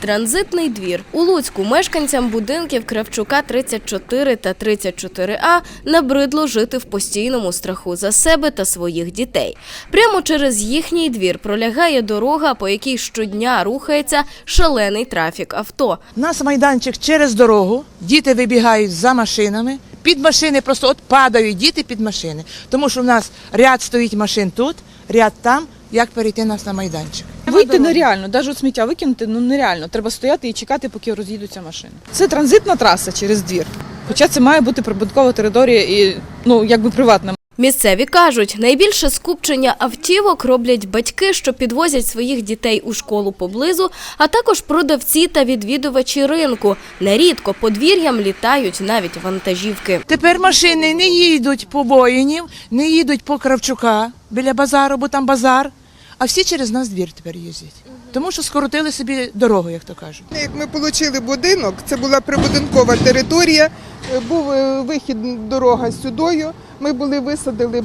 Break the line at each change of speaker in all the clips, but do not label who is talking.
Транзитний двір у Луцьку мешканцям будинків Кравчука 34 та 34А набридло жити в постійному страху за себе та своїх дітей. Прямо через їхній двір пролягає дорога, по якій щодня рухається шалений трафік авто.
У нас майданчик через дорогу, діти вибігають за машинами, під машини просто от падають діти під машини. Тому що в нас ряд стоїть машин тут, ряд там, як перейти нас на майданчик.
Вийти нереально, навіть от сміття викинути ну нереально. Треба стояти і чекати, поки роз'їдуться машини. Це транзитна траса через двір. Хоча це має бути прибуткова територія і ну якби приватна.
Місцеві кажуть, найбільше скупчення автівок роблять батьки, що підвозять своїх дітей у школу поблизу, а також продавці та відвідувачі ринку. Нерідко подвір'ям літають навіть вантажівки.
Тепер машини не їдуть по воїнів, не їдуть по Кравчука біля базару, бо там базар, а всі через нас двір тепер їздять. Тому що скоротили собі дорогу, як то кажуть.
Як ми отримали будинок, це була прибудинкова територія, е, був е, вихід дорога сюдою. Ми були висадили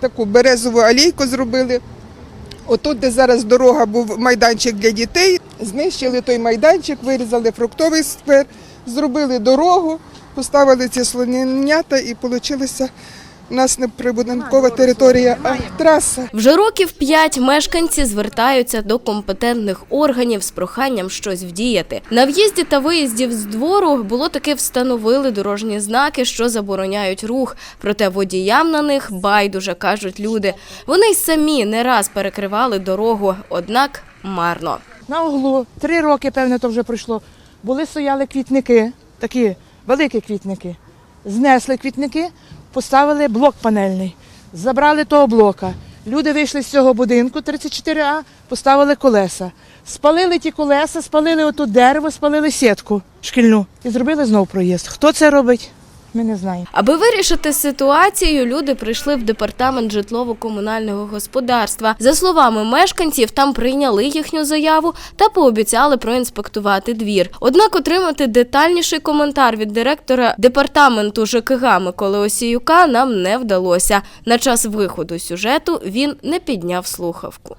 таку березову алейку, зробили. Отут, де зараз дорога був майданчик для дітей, знищили той майданчик, вирізали фруктовий сквер, зробили дорогу, поставили ці слоненята і вийшла у нас не прибудинкова територія, а траса.
Вже років п'ять мешканці звертаються до компетентних органів з проханням щось вдіяти. На в'їзді та виїзді з двору було таки встановили дорожні знаки, що забороняють рух. Проте водіям на них байдуже кажуть люди. Вони й самі не раз перекривали дорогу, однак марно.
На углу три роки, певно, то вже пройшло. Були стояли квітники, такі великі квітники. Знесли квітники, поставили блок панельний, забрали того блока. Люди вийшли з цього будинку 34А, поставили колеса. Спалили ті колеса, спалили оту дерево, спалили сітку шкільну і зробили знов проїзд. Хто це робить? Ми не знаємо.
Аби вирішити ситуацію, люди прийшли в департамент житлово-комунального господарства. За словами мешканців, там прийняли їхню заяву та пообіцяли проінспектувати двір. Однак отримати детальніший коментар від директора департаменту ЖКГ Миколи Осіюка нам не вдалося. На час виходу сюжету він не підняв слухавку.